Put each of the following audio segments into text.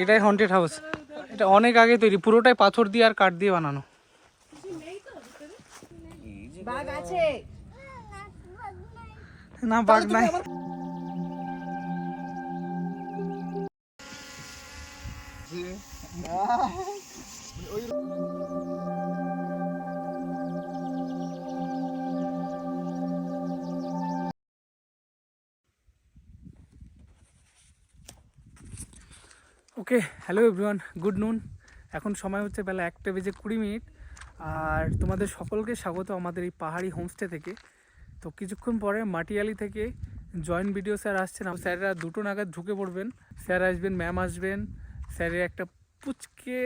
এটাই haunted house এটা অনেক আগে তৈরি পুরোটাই পাথর দিয়ে আর কাঠ দিয়ে বানানো। না বাঘ নাই। ওকে হ্যালো এভরিওয়ান গুড নুন এখন সময় হচ্ছে বেলা একটা বেজে কুড়ি মিনিট। আর তোমাদের সকলকে স্বাগত আমাদের এই পাহাড়ি হোমস্টে থেকে। তো কিছুক্ষণ পরে মাটিয়ালি থেকে জয়েন্ট ভিডিও স্যার আসছেন। স্যাররা দুটো নাগাদ ঢুকে পড়বেন। স্যার আসবেন ম্যাম আসবেন। স্যারের একটা পুচকে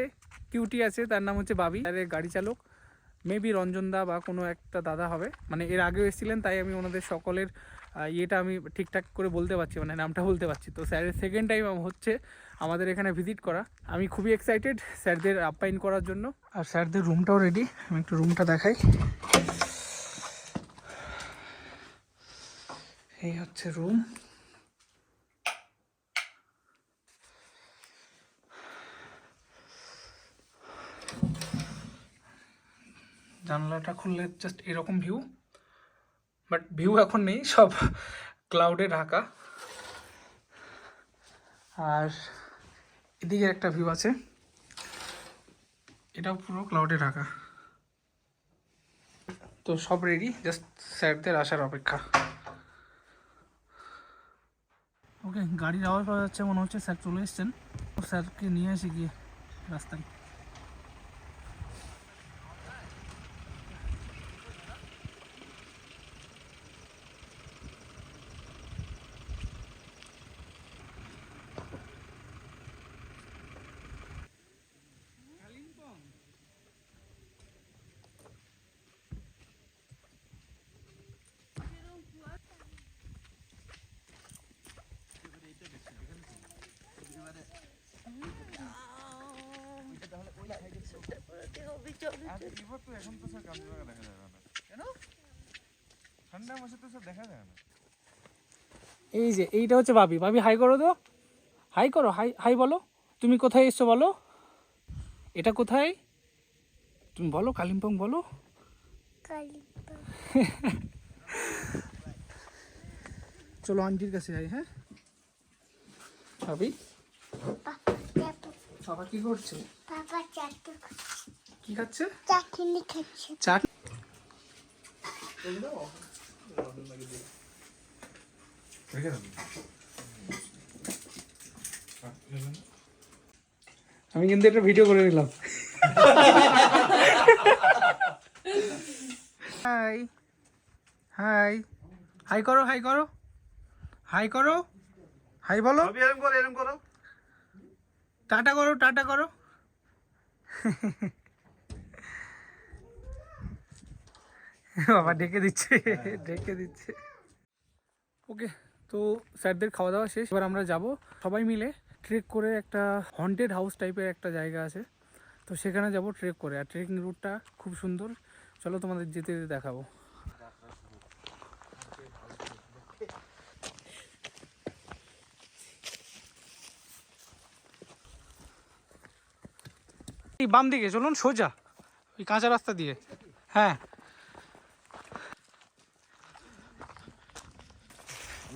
কিউটি আছে, তার নাম হচ্ছে বাবি। স্যারের গাড়ি চালক। মেবি রঞ্জনদা বা কোনো একটা দাদা হবে। মানে এর আগেও এসেছিলেন, তাই আমি ওনাদের সকলের ইয়েটা আমি ঠিকঠাক করে বলতে পারছি মানে নামটা বলতে পারছি। তো স্যারের সেকেন্ড টাইম হচ্ছে আমাদের এখানে ভিজিট করা। আমি খুবই এক্সাইটেড স্যারদের আপ্যায়ন করার জন্য। আর স্যারদের রুমটাও রেডি আমি একটু রুমটা দেখাই। এই হচ্ছে রুম জানলাটা খুললে জাস্ট এরকম ভিউ বাট ভিউ এখন নেই, সব ক্লাউডে ঢাকা। আর এদিকে একটা ভিউ আছে, এটাও পুরো ক্লাউডে ঢাকা। তো সব রেডি জাস্ট স্যারদের আসার অপেক্ষা। ওকে গাড়ির আওয়াজ পাওয়া যাচ্ছে, মনে হচ্ছে স্যার চলে এসছেন। স্যারকে নিয়ে আসি গিয়ে রাস্তায়। এই যে এইটা হচ্ছে ভাবি। ভাবি হাই করো তো। হাই করো হাই হাই বলো। তুমি কোথায় এসছো বলো? এটা কোথায়? তুমি বলো কালিম্পং বলো। চলো আন্টির কাছে যাই হ্যাঁ? ভাবি? বাবা কি করছে? বাবা কি খাচ্ছে? চাটনি খাচ্ছে। চাট আমি কিন্তু একটা ভিডিও করে নিলাম। হাই হাই হাই করো হাই করো। হাই করো। হাই বলো। এরকম করো এরকম করো। টাটা করো টাটা করো। বাবা ডেকে দিচ্ছে ডেকে দিচ্ছে। ওকে, তো স্যারদের খাওয়া দাওয়া শেষ। এবার আমরা যাব সবাই মিলে ট্রেক করে একটা হন্টেড হাউস টাইপের একটা জায়গা আছে। তো সেখানে যাব ট্রেক করে। আর ট্রেকিং রুটটা খুব সুন্দর। চলো তোমাদের যেতে যেতে দেখাবো। বাম দিকে চলুন সোজা। ওই কাঁচা রাস্তা দিয়ে। হ্যাঁ না না লাল জায়গা দেখেছি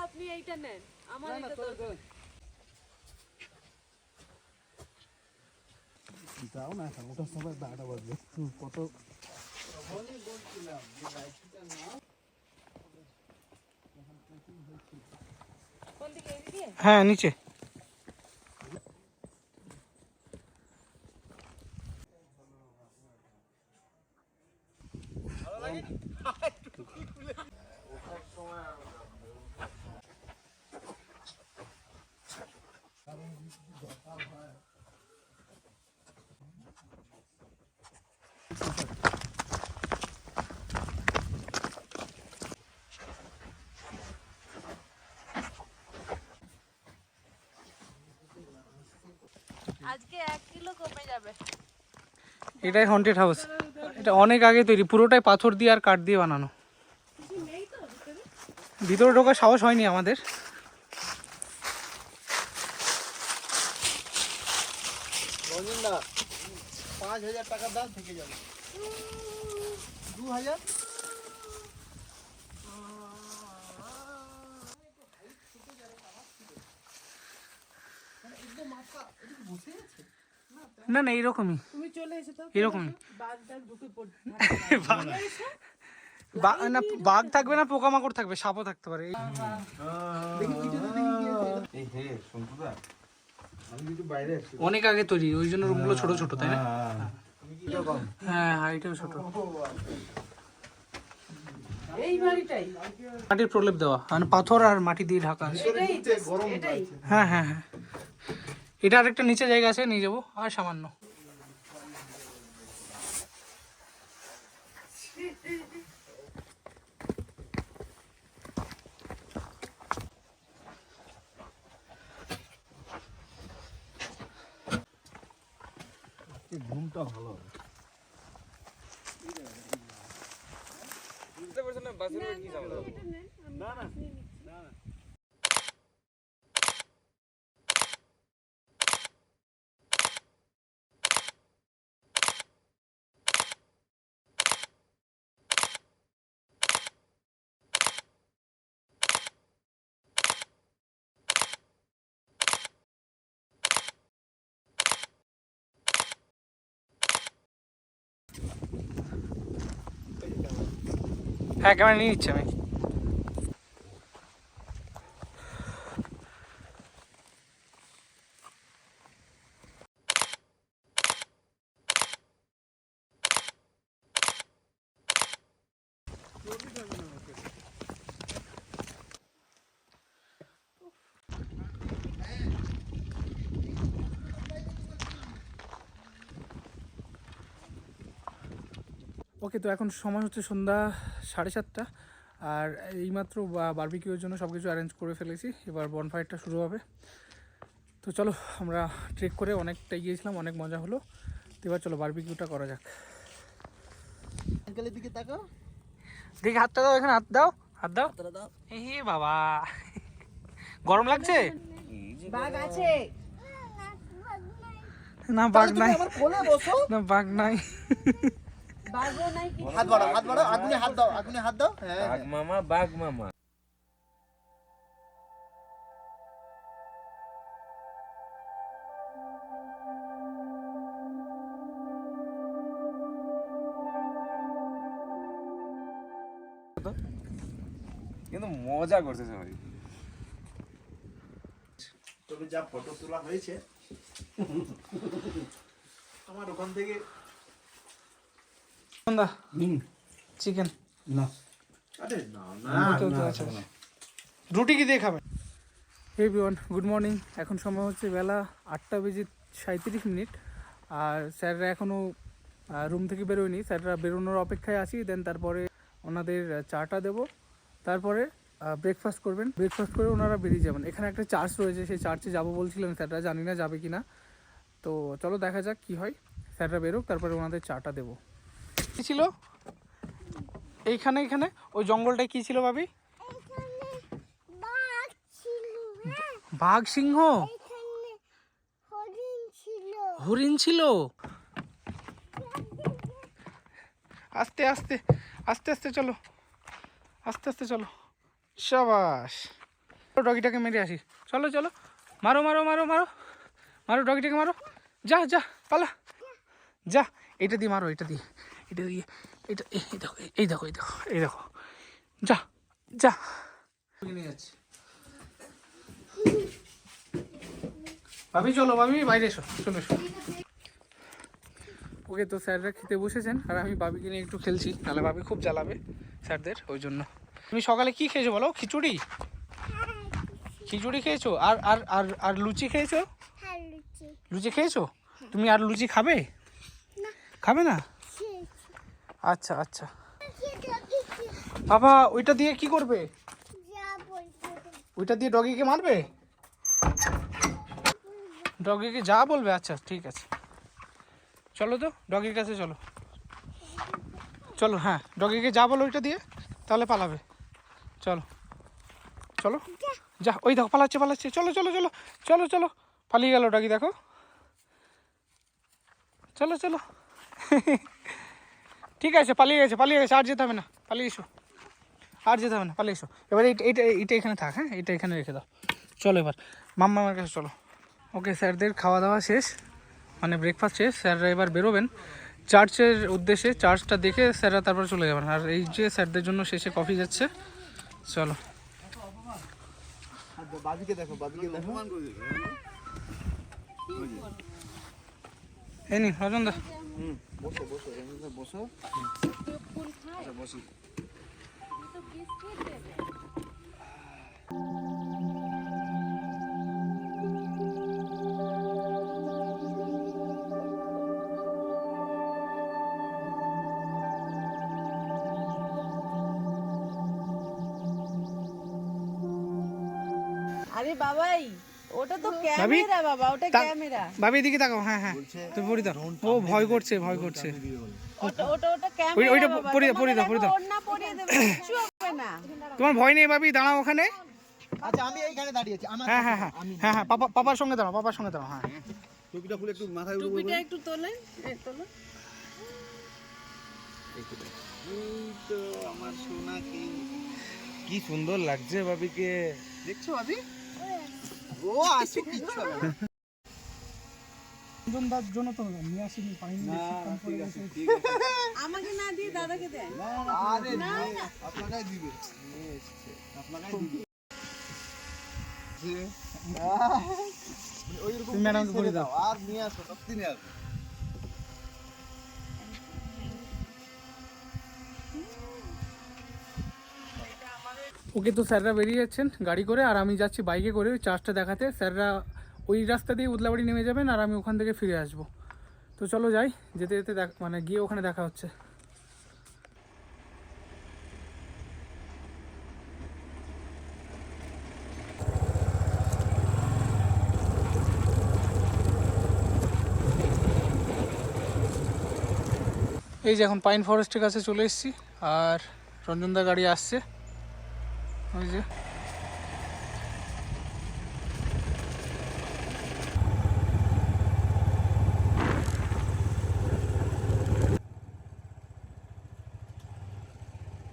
আপনি এইটা নেন আমার এটা দরকার। যাও না এখন ওটার সময় বারোটা বাজবে। কত? এইদিকে হ্যাঁ নিচে। আজকে এক কিলো কমে যাবে। এটাই হন্টেড হাউস এটা অনেক আগে তৈরি পুরোটাই পাথর দিয়ে আর কাঠ দিয়ে বানানো। ভিতরে ঢোকার সাহস হয়নি আমাদের। রঞ্জন দা পাঁচ হাজার টাকার দাম থেকে যাবে। দু হাজার? না না এইরকমই তুমি চলে এসে তো এরকমই। না বাঘ থাকবে না পোকামাকড় থাকবে সাপও থাকতে পারে। অনেক আগে তৈরি ওই জন্য রুমগুলো ছোট ছোট তাই না? হ্যাঁ হ্যাঁ এটাও ছোট। মাটির প্রলেপ দেওয়া মানে পাথর আর মাটি দিয়ে ঢাকা। আছে গরম এটাই। হ্যাঁ হ্যাঁ হ্যাঁ। এটা আরেকটা নিচে জায়গা আছে নিয়ে যাব আর সামান্য। ঘুমটা ভালো হবে। হ্যাঁ ক্যামেরা নিয়ে নিচ্ছি আমি। ওকে তো এখন সময় হচ্ছে সন্ধ্যা সাড়ে সাতটা। আর এইমাত্র বারবিকিউর জন্য সব কিছু অ্যারেঞ্জ করে ফেলেছি। এবার বনফায়ারটা শুরু হবে। তো চলো আমরা ট্রেক করে অনেকটা গিয়েছিলাম অনেক মজা হলো। তো এবার চলো বারবিকিউটা করা যাক। আঙ্কেলের দিকে তাকাও। দেখি হাতটা দাও এখানে হাত দাও। হাত দাও। দাও। এই বাবা। গরম লাগছে? বাঘ আছে। না বাঘ নাই। আমার বসো। না বাঘ নাই। হাত বাড়াও হাত বাড়াও আগুনে হাত দাও আগুনে হাত দাও হ্যাঁ বাঘ মামা বাঘ মামা। কিন্তু মজা করছে সবাই তবে যা ফটো তোলা হয়েছে আমার ওখান থেকে সন্ধ্যা চিকেন না আরে না আছে। রুটি কি দিয়ে খাবেন? এভরিওয়ান গুড মর্নিং এখন সময় হচ্ছে বেলা আটটা বেজে সাঁত্রিশ মিনিট। আর স্যাররা এখনও রুম থেকে বেরোয়নি। স্যাররা বেরোনোর অপেক্ষায় আছি দেন তারপরে ওনাদের চাটা দেবো। তারপরে ব্রেকফাস্ট করবেন। ব্রেকফাস্ট করে ওনারা বেরিয়ে যাবেন। এখানে একটা চার্চ রয়েছে সেই চার্চে যাব বলছিলেন স্যাররা জানি না যাবে কি না তো চলো দেখা যাক কি হয়। স্যাররা বেরোক তারপরে ওনাদের চাটা দেবো। কী ছিল? এইখানে এখানে ওই জঙ্গলটায় কী ছিল ভাবি? বাঘ সিংহ? হরিণ ছিল। আস্তে আস্তে আস্তে আস্তে চলো। আস্তে আস্তে চলো। সাবাস। ডগিটাকে মেরে আসি। চলো চলো। মারো মারো মারো মারো। মারো ডগিটাকে, মারো। যা যা, পালা। যা এটা দিয়ে মারো এটা দিয়ে। এটা এটা এই এই দেখো এই দেখো এই দেখো এই দেখো যা যা নিয়ে যাচ্ছি ভাবি চলো ভাবি বাইরে এসো চলো এসো। ওকে তো স্যাররা খেতে বসেছেন আর আমি বাবিকে নিয়ে একটু খেলছি নাহলে বাবি খুব জ্বালাবে স্যারদের ওই জন্য। তুমি সকালে কি খেয়েছো বলো? খিচুড়ি? খিচুড়ি খেয়েছো? আর আর আর আর লুচি খেয়েছো? হ্যাঁ লুচি। লুচি খেয়েছো? তুমি আর লুচি খাবে? খাবে না? আচ্ছা আচ্ছা। বাবা, ওইটা দিয়ে কি করবে? ওইটা দিয়ে ডগিকে মারবে? ডগিকে যা বলবে আচ্ছা ঠিক আছে। চলো তো, ডগির কাছে চলো। চলো হ্যাঁ ডগিকে যা বলো ওইটা দিয়ে, তাহলে পালাবে। চলো চলো। যা, ওই দেখো, পালাচ্ছে পালাচ্ছে। চলো চলো চলো চলো চলো। পালিয়ে গেল ডগি, দেখো। চলো চলো। ঠিক আছে, পালিয়ে গেছে পালিয়ে গেছে, আর যেতে হবে না, পালিয়ে এসো। আর যেতে হবে না, পালিয়ে এসো। এবার এইটা এইটা এইটা এখানে থাক হ্যাঁ? এটা এখানে রেখে দাও। চলো এবার মাম্মা আমার কাছে চলো। ওকে, স্যারদের খাওয়া দাওয়া শেষ মানে ব্রেকফাস্ট শেষ, স্যাররা এবার বেরোবেন। চার্চের উদ্দেশ্যে, চার্চটা দেখে স্যাররা তারপর চলে যাবেন। আর এই যে স্যারদের জন্য শেষে কফি যাচ্ছে, চলো। এই নি রজন দা বসো বসো বসো বসি। বিস্কিট দেবে আরে বাবাই ওটা তো ক্যামেরা বাবা ওটা ক্যামেরা। ভাবি এদিকে তাকাও হ্যাঁ হ্যাঁ। তুমি পরি দাও। ও ভয় করছে ভয় করছে। ওটা ওটা ওটা ক্যামেরা ওইটা বাবা, দাও, তোমাকে দাও, পরিয়ে দাও। ওড়না পরিয়ে দেবে কিছু হবে না। তোমার ভয় নেই ভাবি? দাঁড়াও ওখানে। আচ্ছা আমি এইখানে দাঁড়িয়ে আছি আমার হ্যাঁ হ্যাঁ হ্যাঁ হ্যাঁ হ্যাঁ পাপা পাপার সঙ্গে দাঁড়াও পাপার সঙ্গে দাঁড়াও হ্যাঁ। টুপিটা খুলে একটু মাথায় উঠে টুপিটা একটু তোলেন এই তোলো। এই তো আমার সোনা কি? কি সুন্দর লাগছে ভাবিকে। দেখছ ভাবি? ও আসো কিচ্ছু হবে না। রঞ্জনদার জন্য তো নিয়ে আসিনি পানি না ঠিক আছে ঠিক আছে। আমাকে না দিয়ে দাদাকে দেন। আরে না আপনারাই দিবে আপনারাই দিবে যে আহ, ওইরকম তুমি ম্যাডামকে দাও। আর নিয়ে আসো সত্যি নিয়ে আসো। ওকে তো স্যাররা বেরিয়ে যাচ্ছেন, গাড়ি করে, আর আমি যাচ্ছি বাইকে করে ওই চার্জটা দেখাতে। স্যাররা ওই রাস্তা দিয়ে উদলাবাড়ি নেমে যাবেন, আর আমি ওখান থেকে ফিরে আসব। তো চলো যাই, যেতে যেতে মানে গিয়ে ওখানে দেখা হচ্ছে। এই যে এখন পাইন ফরেস্টের কাছে চলে এসেছি, আর রঞ্জনদার গাড়ি আসছে। ওই যে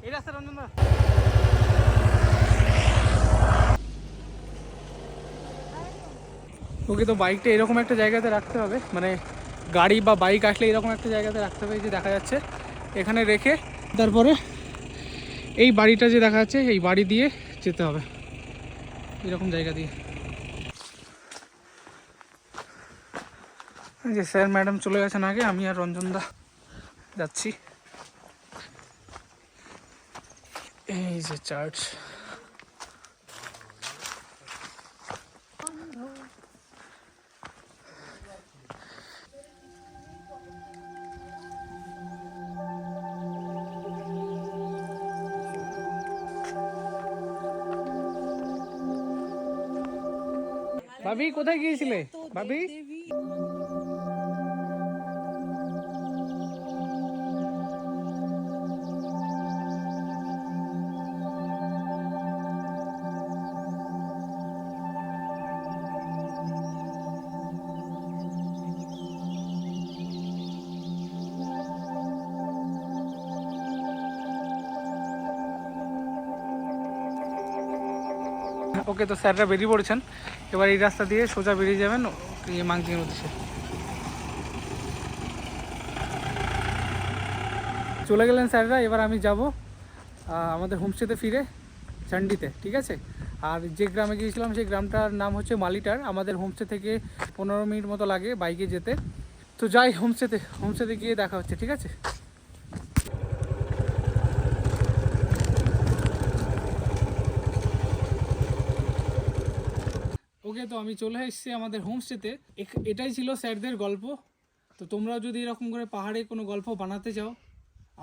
এই রাস্তা ওকে তো বাইকটা এরকম একটা জায়গাতে রাখতে হবে। মানে গাড়ি বা বাইক আসলে এরকম একটা জায়গাতে রাখতে হবে যে দেখা যাচ্ছে। এখানে রেখে তারপরে এই বাড়িটা যে দেখা যাচ্ছে, এই বাড়ি দিয়ে যেতে হবে। এরকম জায়গা দিয়ে। যে স্যার ম্যাডাম চলে গেছেন আগে, আমি আর রঞ্জনদা যাচ্ছি। এই যে চার্চ। ভাবি কোথায় গিয়েছিলে ভাবি ওকে তো স্যাররা বেরিয়ে পড়েছেন। এবার এই রাস্তা দিয়ে সোজা বেরিয়ে যাবেন ইয়ে মাংজিংয়ের উদ্দেশ্যে। চলে গেলেন স্যাররা, এবার আমি যাব আমাদের হোমস্টেতে ফিরে চান্ডিতে, ঠিক আছে? আর যে গ্রামে গিয়েছিলাম, সেই গ্রামটার নাম হচ্ছে মালিটার। আমাদের হোমস্টে থেকে পনেরো মিনিট মতো লাগে বাইকে যেতে। তো যাই, হোমস্টেতে হোমস্টেতে গিয়ে দেখা হচ্ছে, ঠিক আছে? ওকে তো আমি চলে এসেছি আমাদের হোমস্টেতে এটাই ছিল স্যারদের গল্প। তো তোমরা যদি এরকম করে পাহাড়ে কোনো গল্প বানাতে চাও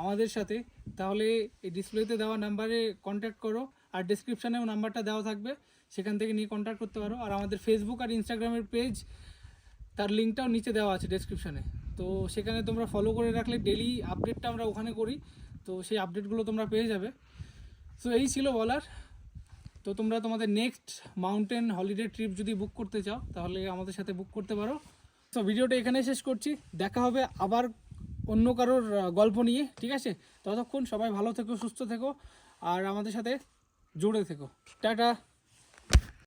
আমাদের সাথে, তাহলে এই ডিসপ্লেতে দেওয়া নাম্বারে কন্ট্যাক্ট করো আর ডিসক্রিপশানেও নাম্বারটা দেওয়া থাকবে। সেখান থেকে নিয়ে কন্ট্যাক্ট করতে পারো। আর আমাদের ফেসবুক আর ইনস্টাগ্রামের পেজ তার লিঙ্কটাও নিচে দেওয়া আছে ডেসক্রিপশানে তো সেখানে তোমরা ফলো করে রাখলে ডেলি আপডেটটা আমরা ওখানে করি। তো সেই আপডেটগুলো তোমরা পেয়ে যাবে। সো এই ছিল বলার। তো তোমরা তোমাদের নেক্সট মাউন্টেন হলিডে ট্রিপ যদি বুক করতে চাও, তাহলে আমাদের সাথে বুক করতে পারো। তো ভিডিওটা এখানে শেষ করছি। দেখা হবে আবার অন্য কারোর গল্প নিয়ে, ঠিক আছে? ততক্ষণ সবাই ভালো থেকো, সুস্থ থেকো, আর আমাদের সাথে জুড়ে থেকো। টাটা!